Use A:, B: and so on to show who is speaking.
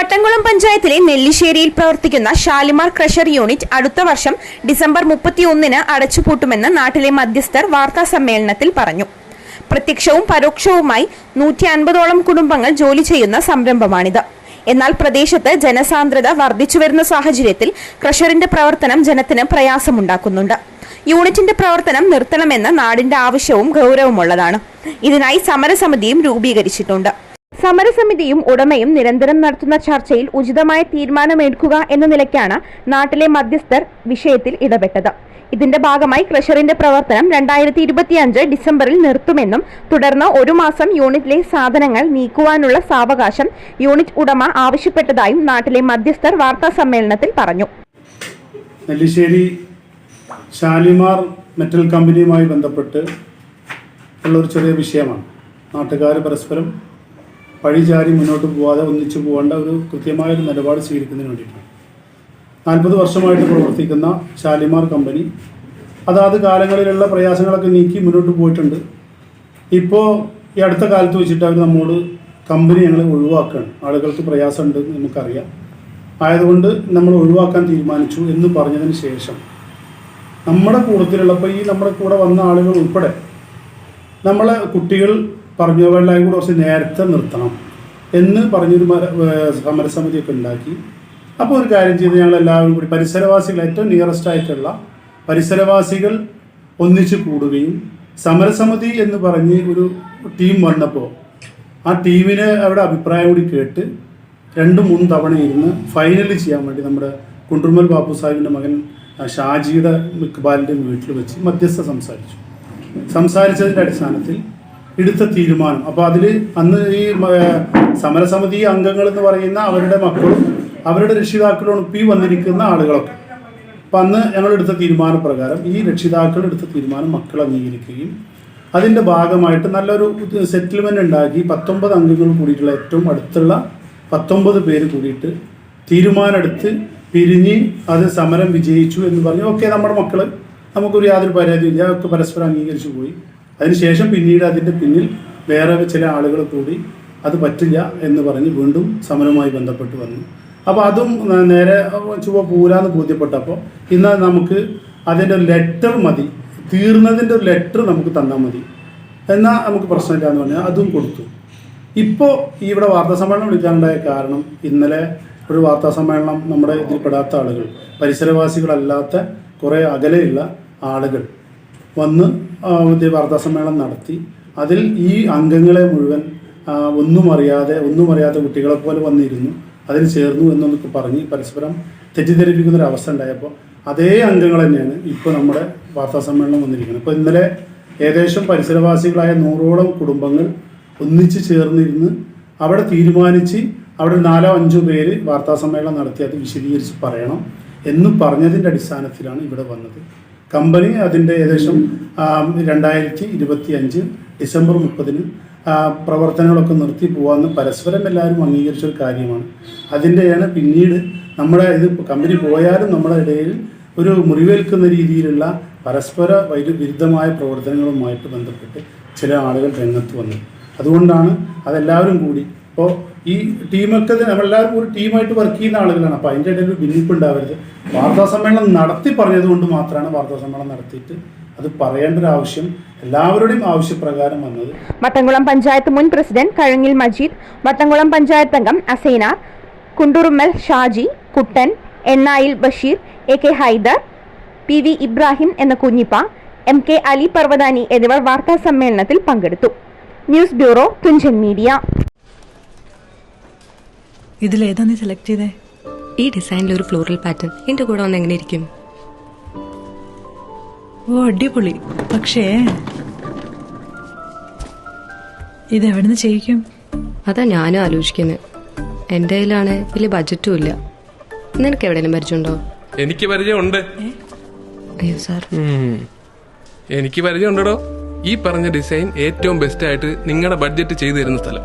A: Vattamkulam പഞ്ചായത്തിലെ നെല്ലിശ്ശേരിയിൽ പ്രവർത്തിക്കുന്ന ഷാലിമാർ ക്രഷർ യൂണിറ്റ് അടുത്ത വർഷം ഡിസംബർ മുപ്പത്തിയൊന്നിന് അടച്ചുപൂട്ടുമെന്ന് നാട്ടിലെ മധ്യസ്ഥർ വാർത്താ സമ്മേളനത്തിൽ പറഞ്ഞു. പ്രത്യക്ഷവും പരോക്ഷവുമായി നൂറ്റി അൻപതോളം കുടുംബങ്ങൾ ജോലി ചെയ്യുന്ന സംരംഭമാണിത്. എന്നാൽ പ്രദേശത്ത് ജനസാന്ദ്രത വർദ്ധിച്ചു വരുന്ന സാഹചര്യത്തിൽ ക്രഷറിന്റെ പ്രവർത്തനം ജനത്തിന് പ്രയാസമുണ്ടാക്കുന്നുണ്ട്. യൂണിറ്റിന്റെ പ്രവർത്തനം നിർത്തണമെന്ന നാടിന്റെ ആവശ്യവും ഗൗരവമുള്ളതാണ്. ഇതിനായി സമരസമിതിയും രൂപീകരിച്ചിട്ടുണ്ട്. സമരസമിതിയും ഉടമയും നിരന്തരം നടത്തുന്ന ചർച്ചയിൽ ഉചിതമായ തീരുമാനമെടുക്കുക എന്ന നിലയ്ക്കാണ് നാട്ടിലെ മധ്യസ്ഥർ വിഷയത്തിൽ ഇടപെട്ടത്. ഇതിന്റെ ഭാഗമായി ക്രഷറിന്റെ പ്രവർത്തനം രണ്ടായിരത്തി ഇരുപത്തിയഞ്ച് ഡിസംബറിൽ നിർത്തുമെന്നും തുടർന്ന് ഒരു മാസം യൂണിറ്റിലെ സാധനങ്ങൾ നീക്കുവാനുള്ള സാവകാശം യൂണിറ്റ് ഉടമ ആവശ്യപ്പെട്ടതായും നാട്ടിലെ മധ്യസ്ഥർ വാർത്താ സമ്മേളനത്തിൽ പറഞ്ഞു.
B: നെല്ലിശ്ശേരി ഷാലിമാർ മെറ്റൽ കമ്പനിയുമായി ബന്ധപ്പെട്ട് ഉള്ള ഒരു ചെറിയ വിഷയമാണ്. നാട്ടുകാർ പരസ്പരം പഴിചാരി മുന്നോട്ട് പോവാതെ ഒന്നിച്ചു പോകേണ്ട ഒരു കൃത്യമായ ഒരു നിലപാട് സ്വീകരിക്കുന്നതിന് വേണ്ടിയിട്ടാണ്. നാൽപ്പത് വർഷമായിട്ട് പ്രവർത്തിക്കുന്ന ഷാലിമാർ കമ്പനി അതാത് കാലങ്ങളിലുള്ള പ്രയാസങ്ങളൊക്കെ നീക്കി മുന്നോട്ട് പോയിട്ടുണ്ട്. ഇപ്പോൾ ഈ അടുത്ത കാലത്ത് വെച്ചിട്ട് അവർ നമ്മോട് കമ്പനി ഞങ്ങൾ ഒഴിവാക്കുകയാണ് ആളുകൾക്ക് പ്രയാസമുണ്ട് നമുക്കറിയാം. ആയതുകൊണ്ട് നമ്മൾ ഒഴിവാക്കാൻ തീരുമാനിച്ചു എന്ന് പറഞ്ഞതിന് ശേഷം നമ്മുടെ കൂട്ടത്തിലുള്ളപ്പോൾ ഈ നമ്മുടെ കൂടെ വന്ന ആളുകൾ ഉൾപ്പെടെ നമ്മളെ കുട്ടികൾ പറഞ്ഞു വെള്ളായും കൂടെ കുറച്ച് നേരത്തെ നിർത്തണം എന്ന് പറഞ്ഞൊരു സമരസമിതിയൊക്കെ ഉണ്ടാക്കി. അപ്പോൾ ഒരു കാര്യം ചെയ്ത് ഞങ്ങൾ എല്ലാവരും കൂടി പരിസരവാസികൾ ഏറ്റവും നിയറസ്റ്റ് ആയിട്ടുള്ള പരിസരവാസികൾ ഒന്നിച്ച് കൂടുകയും സമരസമിതി എന്ന് പറഞ്ഞ് ഒരു ടീം വന്നപ്പോൾ ആ ടീമിനെ അവിടെ അഭിപ്രായം കൂടി കേട്ട് രണ്ട് മൂന്ന് തവണ ഇരുന്ന് ഫൈനൽ ചെയ്യാൻ വേണ്ടി നമ്മുടെ കുണ്ടുമൽ ബാബു സാഹിബിന്റെ മകൻ ഷാജിയുടെ ഇക്ബാലിന്റെ വീട്ടിൽ വെച്ച് മധ്യസ്ഥ സംസാരിച്ചു. സംസാരിച്ചതിന്റെ അടിസ്ഥാനത്തിൽ എടുത്ത തീരുമാനം. അപ്പോൾ അതിൽ അന്ന് ഈ സമരസമിതി അംഗങ്ങൾ എന്ന് പറയുന്ന അവരുടെ മക്കളും അവരുടെ രക്ഷിതാക്കളും ഈ വന്നിരിക്കുന്ന ആളുകളൊക്കെ. അപ്പം അന്ന് ഞങ്ങൾ എടുത്ത തീരുമാനപ്രകാരം ഈ രക്ഷിതാക്കൾ എടുത്ത തീരുമാനം മക്കൾ അംഗീകരിക്കുകയും അതിന്റെ ഭാഗമായിട്ട് നല്ലൊരു സെറ്റിൽമെന്റ് ഉണ്ടാക്കി പത്തൊമ്പത് അംഗങ്ങൾ കൂടിയിട്ടുള്ള ഏറ്റവും അടുത്തുള്ള പത്തൊമ്പത് പേര് കൂടിയിട്ട് തീരുമാനമെടുത്ത് പിരിഞ്ഞ് അത് സമരം വിജയിച്ചു എന്ന് പറഞ്ഞു ഓക്കെ നമ്മുടെ മക്കൾ നമുക്കൊരു യാതൊരു പരാതിയില്ല ഒക്കെ പരസ്പരം അംഗീകരിച്ചു പോയി. അതിനുശേഷം പിന്നീട് അതിന്റെ പിന്നിൽ വേറെ ചില ആളുകൾ കൂടി അത് പറ്റില്ല എന്ന് പറഞ്ഞ് വീണ്ടും സമരവുമായി ബന്ധപ്പെട്ട് വന്നു. അപ്പോൾ അതും നേരെ ചുവ പൂരാന്ന് ബോധ്യപ്പെട്ടപ്പോൾ ഇന്ന് നമുക്ക് അതിന്റെ ലെറ്റർ മതി. തീർന്നതിന്റെ ഒരു ലെറ്റർ നമുക്ക് തന്നാൽ മതി. എന്നാൽ നമുക്ക് പ്രശ്നമില്ല എന്ന് പറഞ്ഞാൽ അതും കൊടുത്തു. ഇപ്പോൾ ഇവിടെ വാർത്താ സമ്മേളനം വിളിക്കാനുണ്ടായ കാരണം ഇന്നലെ ഒരു വാർത്താ സമ്മേളനം നമ്മുടെ ഇതിൽപ്പെടാത്ത ആളുകൾ പരിസരവാസികളല്ലാത്ത കുറേ അകലെയുള്ള ആളുകൾ വന്ന് വാർത്താ സമ്മേളനം നടത്തി. അതിൽ ഈ അംഗങ്ങളെ മുഴുവൻ ഒന്നും അറിയാതെ ഒന്നും അറിയാത്ത കുട്ടികളെ പോലെ വന്നിരുന്നു. അതിൽ ചേർന്നു എന്നൊക്കെ പറഞ്ഞ് പരസ്പരം തെറ്റിദ്ധരിപ്പിക്കുന്ന ഒരു അവസ്ഥ ഉണ്ടായപ്പോൾ അതേ അംഗങ്ങൾ തന്നെയാണ് ഇപ്പോൾ നമ്മുടെ വാർത്താ സമ്മേളനം വന്നിരിക്കുന്നത്. ഇപ്പോൾ ഇന്നലെ ഏകദേശം പരിസരവാസികളായ നൂറോളം കുടുംബങ്ങൾ ഒന്നിച്ച് ചേർന്നിരുന്ന് അവിടെ തീരുമാനിച്ച് അവിടെ നാലോ അഞ്ചോ പേര് വാർത്താ സമ്മേളനം നടത്തി അത് വിശദീകരിച്ച് പറയണം എന്ന് പറഞ്ഞതിന്റെ അടിസ്ഥാനത്തിലാണ് ഇവിടെ വന്നത്. കമ്പനി അതിന്റെ ഏകദേശം രണ്ടായിരത്തി ഇരുപത്തി അഞ്ച് ഡിസംബർ മുപ്പതിന് പ്രവർത്തനങ്ങളൊക്കെ നിർത്തി പോകാമെന്ന് പരസ്പരം എല്ലാവരും അംഗീകരിച്ച ഒരു കാര്യമാണ്. അതിന്റെയാണ് പിന്നീട് നമ്മുടെ ഇത് കമ്പനി പോയാലും നമ്മുടെ ഇടയിൽ ഒരു മുറിവേൽക്കുന്ന രീതിയിലുള്ള പരസ്പര വൈരു വിരുദ്ധമായ പ്രവർത്തനങ്ങളുമായിട്ട് ബന്ധപ്പെട്ട് ചില ആളുകൾ രംഗത്ത് വന്നത് അതുകൊണ്ടാണ് അതെല്ലാവരും കൂടി ഇപ്പോൾ ഈ ടീമൊക്കെ നമ്മളെല്ലാവരും ഒരു ടീമായിട്ട് വർക്ക് ചെയ്യുന്ന ആളുകളാണ്. അപ്പോൾ അതിന്റെ ഇടയിൽ ഭിന്നിപ്പ് ഉണ്ടാവരുത്. വാർത്താ സമ്മേളനം നടത്തി പറഞ്ഞത് കൊണ്ട് മാത്രമാണ് വാർത്താ സമ്മേളനം നടത്തിയിട്ട് അത് പറയേണ്ട ഒരു ആവശ്യം എല്ലാവരുടെയും ആവശ്യപ്രകാരം വന്നത്.
A: വട്ടംകുളം പഞ്ചായത്ത് മുൻ പ്രസിഡന്റ് കഴങ്ങിൽ മജീദ് വട്ടംകുളം പഞ്ചായത്ത് അംഗം Asainar Kundurummal Shaji Kuttan എണ്ണായിൽ Basheer A K Haidar P V Ibrahim എന്ന കുഞ്ഞിപ്പ എം കെ അലി പർവതാനി എന്നിവർ വാർത്താ സമ്മേളനത്തിൽ പങ്കെടുത്തു. News bureau Thunchan media.
C: ഇതിലേതാ നീ സെലക്ട് ചെയ്തേ?
D: ഈ ഡിസൈനിൽ ഒരു ഫ്ലോറൽ പാറ്റേൺ എന്റെ കൂടെ ഒന്ന് എങ്ങനെ ഇരിക്കും?
C: ഓ അടിപൊളി. പക്ഷേ ഇത് എവിടുന്ന് ചെയ്യിക്കും?
D: അതാ ഞാനും ആലോചിക്കുന്നത് എന്റെ കയ്യിലാണ് വലിയ ബജറ്റും ഇല്ല. നിനക്ക് എവിടെയെങ്കിലും പരിചയമുണ്ടോ?
E: എനിക്ക് പരിചയമുണ്ട്.
D: അയ്യോ സാർ.
E: എനിക്ക് പരിചയമുണ്ടോ ഈ പറഞ്ഞ ഡിസൈൻ ഏറ്റവും ബെസ്റ്റ് ആയിട്ട് നിങ്ങളുടെ ബഡ്ജറ്റ് ചെയ്തു തരുന്ന സ്ഥലം.